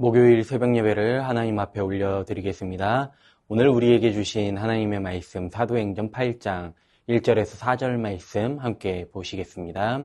목요일 새벽 예배를 하나님 앞에 올려드리겠습니다. 오늘 우리에게 주신 하나님의 말씀 사도행전 8장 1절에서 4절 말씀 함께 보시겠습니다.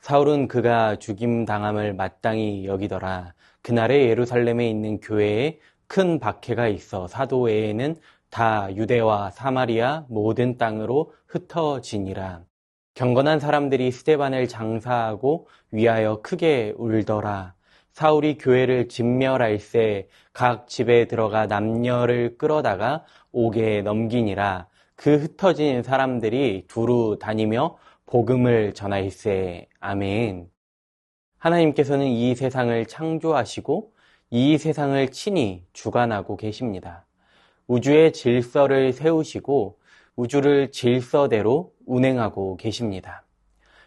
사울은 그가 죽임 당함을 마땅히 여기더라. 그날에 예루살렘에 있는 교회에 큰 박해가 있어 사도 외에는 다 유대와 사마리아 모든 땅으로 흩어지니라. 경건한 사람들이 스테반을 장사하고 위하여 크게 울더라. 사울이 교회를 진멸할새 각 집에 들어가 남녀를 끌어다가 옥에 넘기니라. 그 흩어진 사람들이 두루 다니며 복음을 전하일세. 아멘. 하나님께서는 이 세상을 창조하시고 이 세상을 친히 주관하고 계십니다. 우주의 질서를 세우시고 우주를 질서대로 운행하고 계십니다.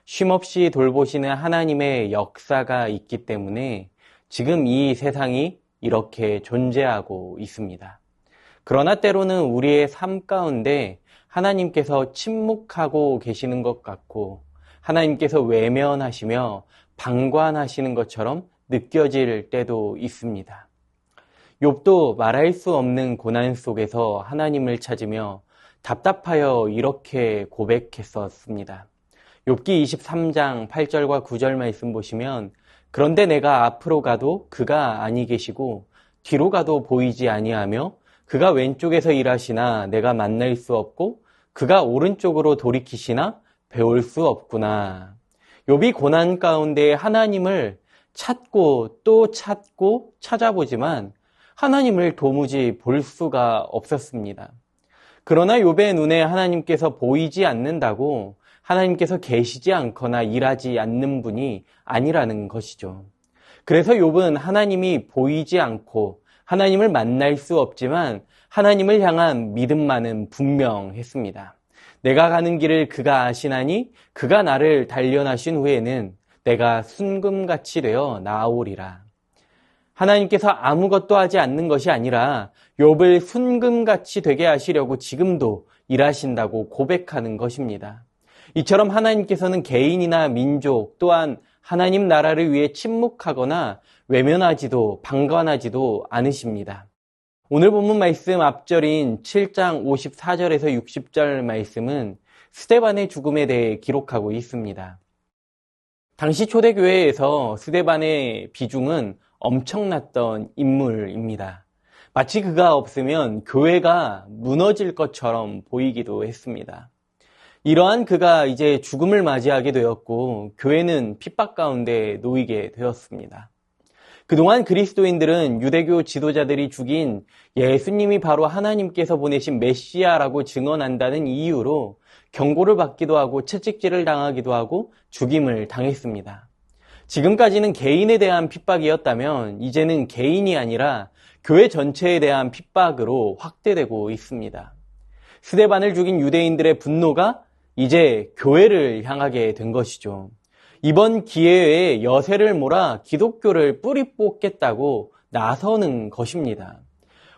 쉼없이 돌보시는 하나님의 역사가 있기 때문에 지금 이 세상이 이렇게 존재하고 있습니다. 그러나 때로는 우리의 삶 가운데 하나님께서 침묵하고 계시는 것 같고 하나님께서 외면하시며 방관하시는 것처럼 느껴질 때도 있습니다. 욥도 말할 수 없는 고난 속에서 하나님을 찾으며 답답하여 이렇게 고백했었습니다. 욥기 23장 8절과 9절 말씀 보시면 그런데 내가 앞으로 가도 그가 아니 계시고 뒤로 가도 보이지 아니하며 그가 왼쪽에서 일하시나 내가 만날 수 없고 그가 오른쪽으로 돌이키시나 배울 수 없구나. 욥이 고난 가운데 하나님을 찾고 또 찾고 찾아보지만 하나님을 도무지 볼 수가 없었습니다. 그러나 욥의 눈에 하나님께서 보이지 않는다고 하나님께서 계시지 않거나 일하지 않는 분이 아니라는 것이죠. 그래서 욥은 하나님이 보이지 않고 하나님을 만날 수 없지만 하나님을 향한 믿음만은 분명했습니다. 내가 가는 길을 그가 아시나니 그가 나를 단련하신 후에는 내가 순금같이 되어 나아오리라. 하나님께서 아무것도 하지 않는 것이 아니라 욥을 순금같이 되게 하시려고 지금도 일하신다고 고백하는 것입니다. 이처럼 하나님께서는 개인이나 민족 또한 하나님 나라를 위해 침묵하거나 외면하지도 방관하지도 않으십니다. 오늘 본문 말씀 앞절인 7장 54절에서 60절 말씀은 스테반의 죽음에 대해 기록하고 있습니다. 당시 초대교회에서 스테반의 비중은 엄청났던 인물입니다. 마치 그가 없으면 교회가 무너질 것처럼 보이기도 했습니다. 이러한 그가 이제 죽음을 맞이하게 되었고 교회는 핍박 가운데 놓이게 되었습니다. 그동안 그리스도인들은 유대교 지도자들이 죽인 예수님이 바로 하나님께서 보내신 메시아라고 증언한다는 이유로 경고를 받기도 하고 채찍질을 당하기도 하고 죽임을 당했습니다. 지금까지는 개인에 대한 핍박이었다면 이제는 개인이 아니라 교회 전체에 대한 핍박으로 확대되고 있습니다. 스데반을 죽인 유대인들의 분노가 이제 교회를 향하게 된 것이죠. 이번 기회에 여세를 몰아 기독교를 뿌리 뽑겠다고 나서는 것입니다.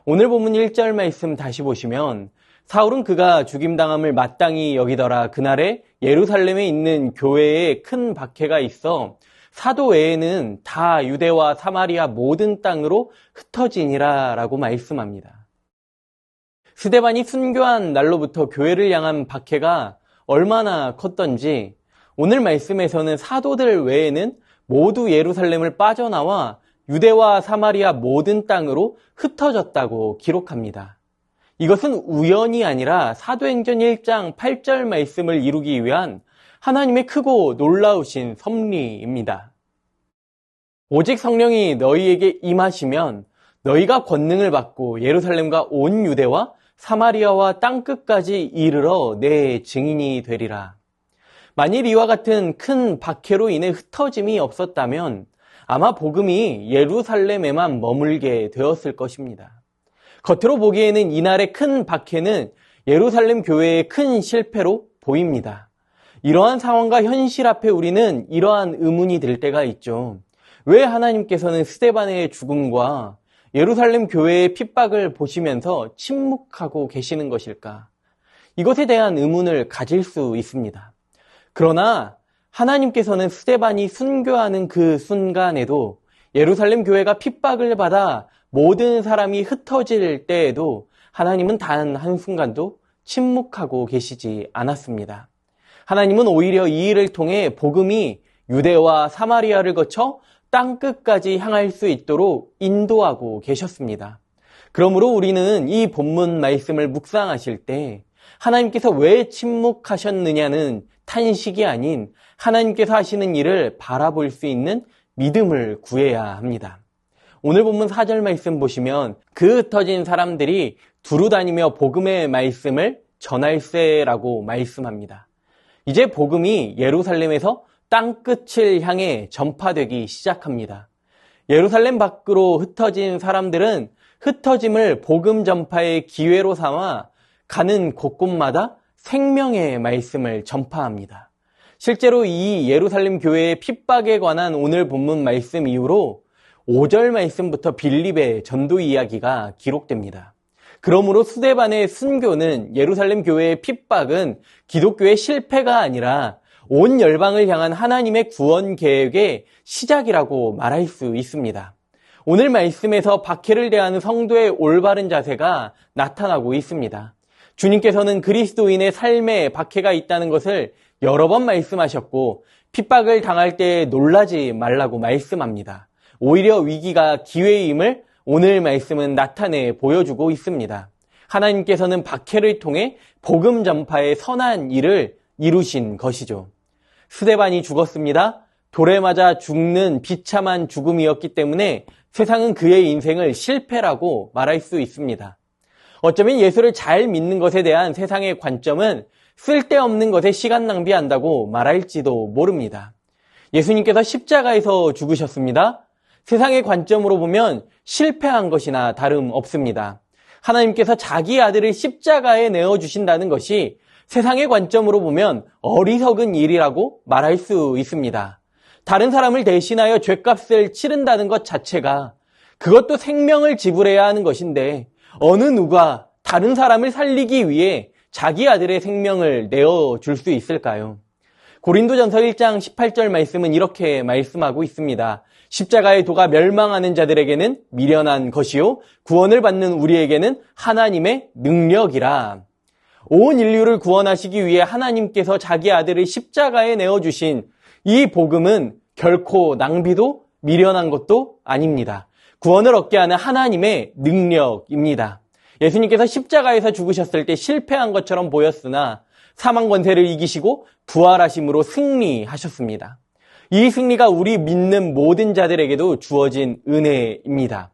오늘 본문 1절 말씀 다시 보시면 사울은 그가 죽임당함을 마땅히 여기더라. 그날에 예루살렘에 있는 교회에 큰 박해가 있어 사도 외에는 다 유대와 사마리아 모든 땅으로 흩어지니라 라고 말씀합니다. 스데반이 순교한 날로부터 교회를 향한 박해가 얼마나 컸던지 오늘 말씀에서는 사도들 외에는 모두 예루살렘을 빠져나와 유대와 사마리아 모든 땅으로 흩어졌다고 기록합니다. 이것은 우연이 아니라 사도행전 1장 8절 말씀을 이루기 위한 하나님의 크고 놀라우신 섭리입니다. 오직 성령이 너희에게 임하시면 너희가 권능을 받고 예루살렘과 온 유대와 사마리아와 땅끝까지 이르러 내 증인이 되리라. 만일 이와 같은 큰 박해로 인해 흩어짐이 없었다면 아마 복음이 예루살렘에만 머물게 되었을 것입니다. 겉으로 보기에는 이날의 큰 박해는 예루살렘 교회의 큰 실패로 보입니다. 이러한 상황과 현실 앞에 우리는 이러한 의문이 들 때가 있죠. 왜 하나님께서는 스테반의 죽음과 예루살렘 교회의 핍박을 보시면서 침묵하고 계시는 것일까? 이것에 대한 의문을 가질 수 있습니다. 그러나 하나님께서는 스테반이 순교하는 그 순간에도 예루살렘 교회가 핍박을 받아 모든 사람이 흩어질 때에도 하나님은 단 한순간도 침묵하고 계시지 않았습니다. 하나님은 오히려 이 일을 통해 복음이 유대와 사마리아를 거쳐 땅 끝까지 향할 수 있도록 인도하고 계셨습니다. 그러므로 우리는 이 본문 말씀을 묵상하실 때 하나님께서 왜 침묵하셨느냐는 탄식이 아닌 하나님께서 하시는 일을 바라볼 수 있는 믿음을 구해야 합니다. 오늘 본문 4절 말씀 보시면 그 흩어진 사람들이 두루 다니며 복음의 말씀을 전할세라고 말씀합니다. 이제 복음이 예루살렘에서 땅끝을 향해 전파되기 시작합니다. 예루살렘 밖으로 흩어진 사람들은 흩어짐을 복음 전파의 기회로 삼아 가는 곳곳마다 생명의 말씀을 전파합니다. 실제로 이 예루살렘 교회의 핍박에 관한 오늘 본문 말씀 이후로 5절 말씀부터 빌립의 전도 이야기가 기록됩니다. 그러므로 수데반의 순교는 예루살렘 교회의 핍박은 기독교의 실패가 아니라 온 열방을 향한 하나님의 구원 계획의 시작이라고 말할 수 있습니다. 오늘 말씀에서 박해를 대하는 성도의 올바른 자세가 나타나고 있습니다. 주님께서는 그리스도인의 삶에 박해가 있다는 것을 여러 번 말씀하셨고 핍박을 당할 때 놀라지 말라고 말씀합니다. 오히려 위기가 기회임을 오늘 말씀은 나타내 보여주고 있습니다. 하나님께서는 박해를 통해 복음 전파의 선한 일을 이루신 것이죠. 스데반이 죽었습니다. 돌에 맞아 죽는 비참한 죽음이었기 때문에 세상은 그의 인생을 실패라고 말할 수 있습니다. 어쩌면 예수를 잘 믿는 것에 대한 세상의 관점은 쓸데없는 것에 시간 낭비한다고 말할지도 모릅니다. 예수님께서 십자가에서 죽으셨습니다. 세상의 관점으로 보면 실패한 것이나 다름 없습니다. 하나님께서 자기 아들을 십자가에 내어주신다는 것이 세상의 관점으로 보면 어리석은 일이라고 말할 수 있습니다. 다른 사람을 대신하여 죄값을 치른다는 것 자체가 그것도 생명을 지불해야 하는 것인데 어느 누가 다른 사람을 살리기 위해 자기 아들의 생명을 내어줄 수 있을까요? 고린도전서 1장 18절 말씀은 이렇게 말씀하고 있습니다. 십자가의 도가 멸망하는 자들에게는 미련한 것이요 구원을 받는 우리에게는 하나님의 능력이라. 온 인류를 구원하시기 위해 하나님께서 자기 아들을 십자가에 내어 주신 이 복음은 결코 낭비도 미련한 것도 아닙니다. 구원을 얻게 하는 하나님의 능력입니다. 예수님께서 십자가에서 죽으셨을 때 실패한 것처럼 보였으나 사망 권세를 이기시고 부활하심으로 승리하셨습니다. 이 승리가 우리 믿는 모든 자들에게도 주어진 은혜입니다.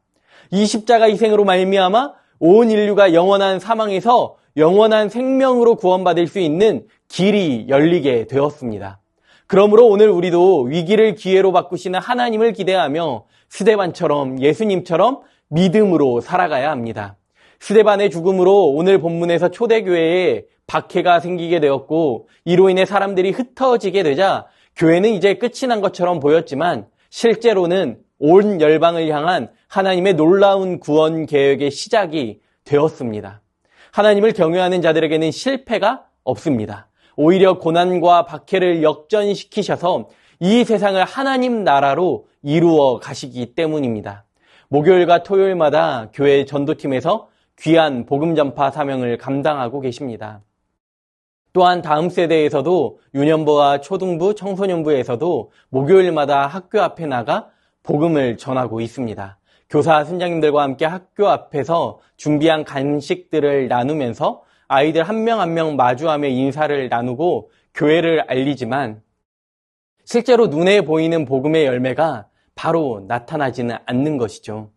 이 십자가 희생으로 말미암아 온 인류가 영원한 사망에서 영원한 생명으로 구원받을 수 있는 길이 열리게 되었습니다. 그러므로 오늘 우리도 위기를 기회로 바꾸시는 하나님을 기대하며 스데반처럼 예수님처럼 믿음으로 살아가야 합니다. 스데반의 죽음으로 오늘 본문에서 초대교회에 박해가 생기게 되었고 이로 인해 사람들이 흩어지게 되자 교회는 이제 끝이 난 것처럼 보였지만 실제로는 온 열방을 향한 하나님의 놀라운 구원 계획의 시작이 되었습니다. 하나님을 경외하는 자들에게는 실패가 없습니다. 오히려 고난과 박해를 역전시키셔서 이 세상을 하나님 나라로 이루어 가시기 때문입니다. 목요일과 토요일마다 교회 전도팀에서 귀한 복음 전파 사명을 감당하고 계십니다. 또한 다음 세대에서도 유년부와 초등부, 청소년부에서도 목요일마다 학교 앞에 나가 복음을 전하고 있습니다. 교사 선장님들과 함께 학교 앞에서 준비한 간식들을 나누면서 아이들 한 명 한 명 마주하며 인사를 나누고 교회를 알리지만 실제로 눈에 보이는 복음의 열매가 바로 나타나지는 않는 것이죠.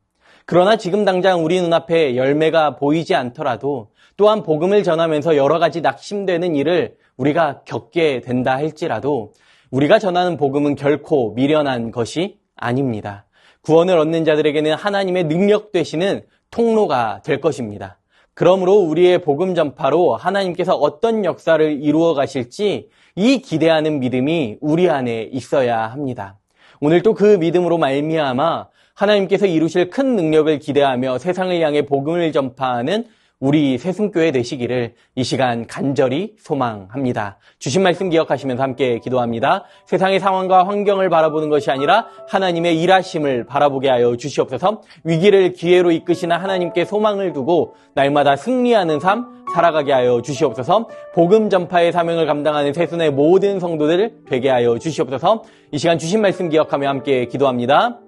그러나 지금 당장 우리 눈앞에 열매가 보이지 않더라도 또한 복음을 전하면서 여러 가지 낙심되는 일을 우리가 겪게 된다 할지라도 우리가 전하는 복음은 결코 미련한 것이 아닙니다. 구원을 얻는 자들에게는 하나님의 능력 되시는 통로가 될 것입니다. 그러므로 우리의 복음 전파로 하나님께서 어떤 역사를 이루어 가실지 이 기대하는 믿음이 우리 안에 있어야 합니다. 오늘 또 그 믿음으로 말미암아 하나님께서 이루실 큰 능력을 기대하며 세상을 향해 복음을 전파하는 우리 새순교회 되시기를 이 시간 간절히 소망합니다. 주신 말씀 기억하시면서 함께 기도합니다. 세상의 상황과 환경을 바라보는 것이 아니라 하나님의 일하심을 바라보게 하여 주시옵소서 위기를 기회로 이끄시는 하나님께 소망을 두고 날마다 승리하는 삶 살아가게 하여 주시옵소서 복음 전파의 사명을 감당하는 새순의 모든 성도들 되게 하여 주시옵소서 이 시간 주신 말씀 기억하며 함께 기도합니다.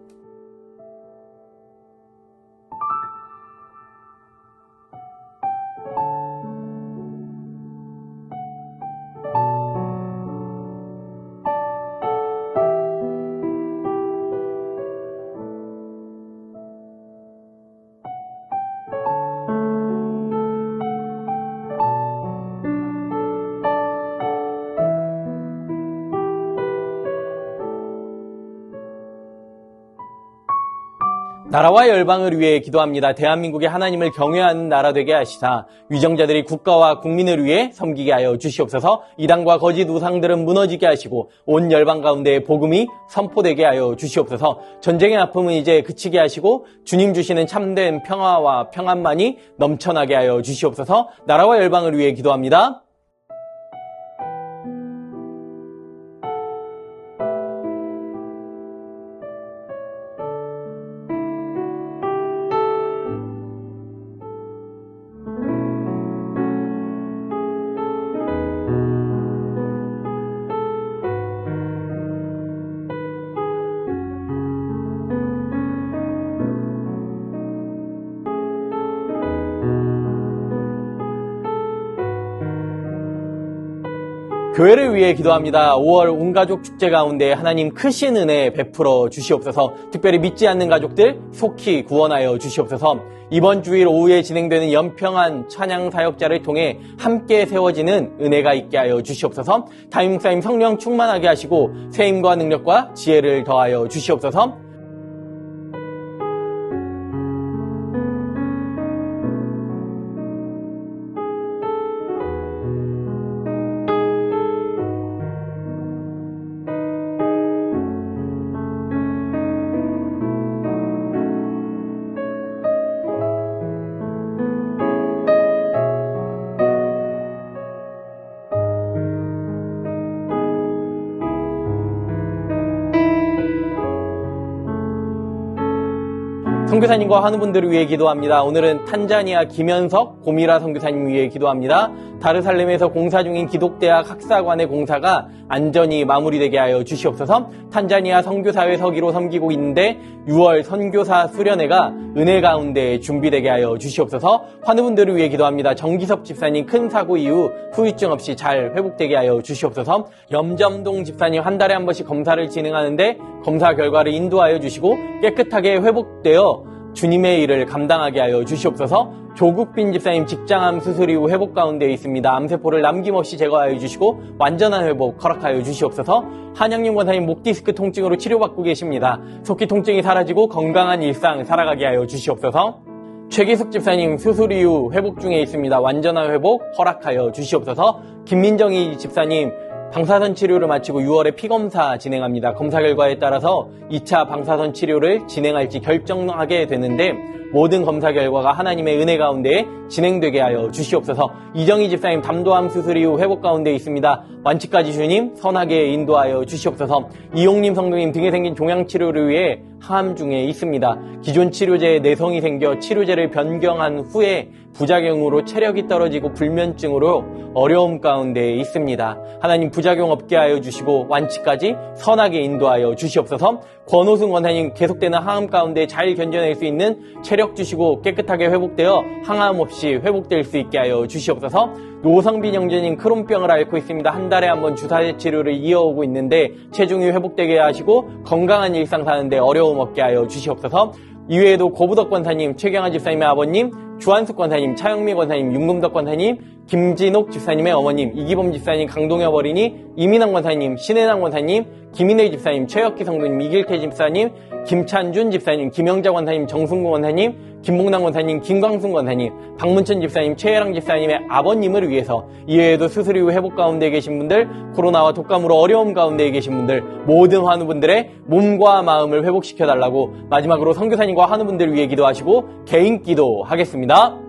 나라와 열방을 위해 기도합니다. 대한민국이 하나님을 경외하는 나라 되게 하시사 위정자들이 국가와 국민을 위해 섬기게 하여 주시옵소서 이당과 거짓 우상들은 무너지게 하시고 온 열방 가운데 복음이 선포되게 하여 주시옵소서 전쟁의 아픔은 이제 그치게 하시고 주님 주시는 참된 평화와 평안만이 넘쳐나게 하여 주시옵소서 나라와 열방을 위해 기도합니다. 교회를 위해 기도합니다. 5월 온가족 축제 가운데 하나님 크신 은혜 베풀어 주시옵소서. 특별히 믿지 않는 가족들 속히 구원하여 주시옵소서. 이번 주일 오후에 진행되는 연평한 찬양 사역자를 통해 함께 세워지는 은혜가 있게 하여 주시옵소서. 타임사임 성령 충만하게 하시고 새 힘과 능력과 지혜를 더하여 주시옵소서. 선교사님과 하는 분들을 위해 기도합니다. 오늘은 탄자니아 김현석 고미라 선교사님 위해 기도합니다. 다르살렘에서 공사 중인 기독대학 학사관의 공사가 안전히 마무리되게 하여 주시옵소서. 탄자니아 선교사회 서기로 섬기고 있는데 6월 선교사 수련회가 은혜 가운데 준비되게 하여 주시옵소서. 환우 분들을 위해 기도합니다. 정기섭 집사님 큰 사고 이후 후유증 없이 잘 회복되게 하여 주시옵소서. 염점동 집사님 한 달에 한 번씩 검사를 진행하는데 검사 결과를 인도하여 주시고 깨끗하게 회복되어 주님의 일을 감당하게 하여 주시옵소서 조국빈 집사님 직장암 수술 이후 회복 가운데 있습니다. 암세포를 남김없이 제거하여 주시고 완전한 회복 허락하여 주시옵소서 한양님 권사님 목 디스크 통증으로 치료받고 계십니다. 속기 통증이 사라지고 건강한 일상 살아가게 하여 주시옵소서 최기숙 집사님 수술 이후 회복 중에 있습니다. 완전한 회복 허락하여 주시옵소서 김민정희 집사님 방사선 치료를 마치고 6월에 피검사 진행합니다. 검사 결과에 따라서 2차 방사선 치료를 진행할지 결정하게 되는데 모든 검사 결과가 하나님의 은혜 가운데 진행되게 하여 주시옵소서. 이정희 집사님 담도암 수술 이후 회복 가운데 있습니다. 완치까지 주님 선하게 인도하여 주시옵소서. 이용님 성도님 등에 생긴 종양 치료를 위해 항암 중에 있습니다. 기존 치료제에 내성이 생겨 치료제를 변경한 후에 부작용으로 체력이 떨어지고 불면증으로 어려움 가운데 있습니다. 하나님 부작용 없게 하여 주시고 완치까지 선하게 인도하여 주시옵소서. 권호승 원사님 계속되는 항암 가운데 잘 견뎌낼 수 있는 체력 주시고 깨끗하게 회복되어 항암 없이 회복될 수 있게 하여 주시옵소서. 노성빈 형제님 크론병을 앓고 있습니다. 한 달에 한 번 주사 치료를 이어오고 있는데 체중이 회복되게 하시고 건강한 일상 사는데 어려움 없게 하여 주시옵소서. 이외에도 고부덕 권사님, 최경아 집사님의 아버님, 주한숙 권사님, 차영미 권사님, 윤금덕 권사님, 김진옥 집사님의 어머님, 이기범 집사님, 강동엽 어린이, 이민환 권사님, 신혜남 권사님, 김인혜 집사님, 최혁기 성도님, 이길태 집사님, 김찬준 집사님, 김영자 권사님, 정승구 권사님, 김봉남 권사님, 김광순 권사님, 박문천 집사님, 최혜랑 집사님의 아버님을 위해서 이외에도 수술 이후 회복 가운데 계신 분들, 코로나와 독감으로 어려움 가운데 계신 분들, 모든 환우분들의 몸과 마음을 회복시켜 달라고 마지막으로 선교사님과 환우분들을 위해 기도하시고 개인 기도 하겠습니다.